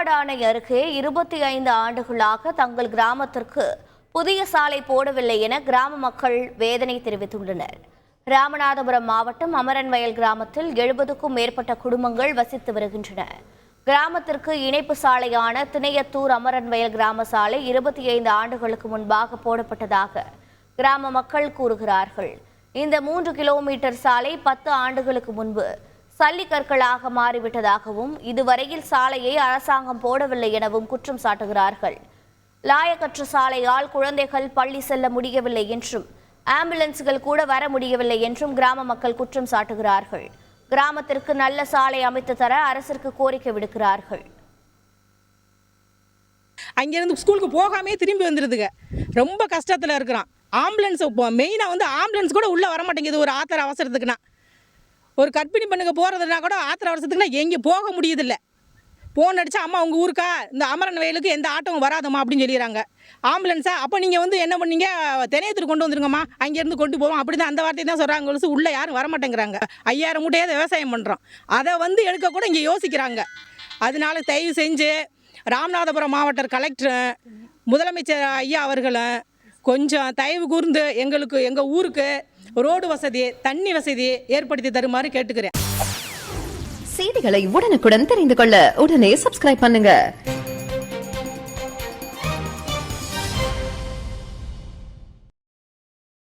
முழக்காடு அருகே இருபத்தி ஐந்து ஆண்டுகளாக தங்கள் கிராமத்திற்கு புதிய சாலை போடவில்லை என கிராம மக்கள் வேதனை தெரிவித்துள்ளனர். ராமநாதபுரம் மாவட்டம் அமரன்வயல் கிராமத்தில் எழுபதுக்கும் மேற்பட்ட குடும்பங்கள் வசித்து வருகின்றன. கிராமத்திற்கு இணைப்பு சாலையான திணையத்தூர் அமரன்வயல் கிராம சாலை இருபத்தி ஐந்து ஆண்டுகளுக்கு முன்பாக போடப்பட்டதாக கிராம மக்கள் கூறுகிறார்கள். இந்த மூன்று கிலோமீட்டர் சாலை பத்து ஆண்டுகளுக்கு முன்பு சல்லிக்கற்களாக மாறிவிட்டதாகவும் இதுவரையில் சாலையை அரசாங்கம் போடவில்லை எனவும் குற்றம் சாட்டுகிறார்கள். லாயக்கற்ற சாலையால் குழந்தைகள் பள்ளி செல்ல முடியவில்லை என்றும் ஆம்புலன்ஸ்கள் கூட வர முடியவில்லை என்றும் கிராம மக்கள் குற்றம் சாட்டுகிறார்கள். கிராமத்திற்கு நல்ல சாலை அமைத்து தர அரசிற்கு கோரிக்கை விடுக்கிறார்கள். அங்கேருந்து ஸ்கூலுக்கு போகாமே திரும்பி வந்துடுதுங்க ரொம்ப கஷ்டத்தில் இருக்கிறான். ஆம்புலன்ஸ் மெயினாக வந்து ஆம்புலன்ஸ் கூட உள்ளே வர மாட்டேங்குது ஒரு ஆத்திர அவசரத்துக்குனா ஒரு கர்ப்பிணி பெண்ணுக்கு போகிறதுனா கூட ஆத்திர அவசரத்துக்குனா எங்கே போக முடியதில்லை. ஃபோன் அடித்தா அம்மா உங்கள் ஊருக்கா? இந்த அமரன் வயலுக்கு எந்த ஆட்டமும் வராதம்மா அப்படின்னு சொல்லிடுறாங்க. ஆம்புலன்ஸா அப்போ நீங்கள் வந்து என்ன பண்ணீங்க? தினையத்தில் கொண்டு வந்துருங்கம்மா. அங்கேருந்து கொண்டு போவோம். அப்படி தான் அந்த வார்த்தை தான் சொல்கிறாங்க ஒழிச்சு உள்ளே யாரும் வர மாட்டேங்கிறாங்க ஐயாயிரம் மூட்டையாவது விவசாயம் பண்ணுறோம் அதை வந்து எடுக்க கூட இங்கே யோசிக்கிறாங்க. அதனால தயவு செஞ்சு ராமநாதபுரம் மாவட்ட கலெக்டரும் முதலமைச்சர் ஐயா அவர்களும் கொஞ்சம் தயவு கூர்ந்து எங்களுக்கு எங்கள் ஊருக்கு ரோடு வசதி தண்ணி வசதி ஏற்படுத்தி தருமாறு கேட்டுக்கிறேன். செய்திகளை உடனுக்குடன் தெரிந்து கொள்ள உடனே சப்ஸ்கிரைப் பண்ணுங்க.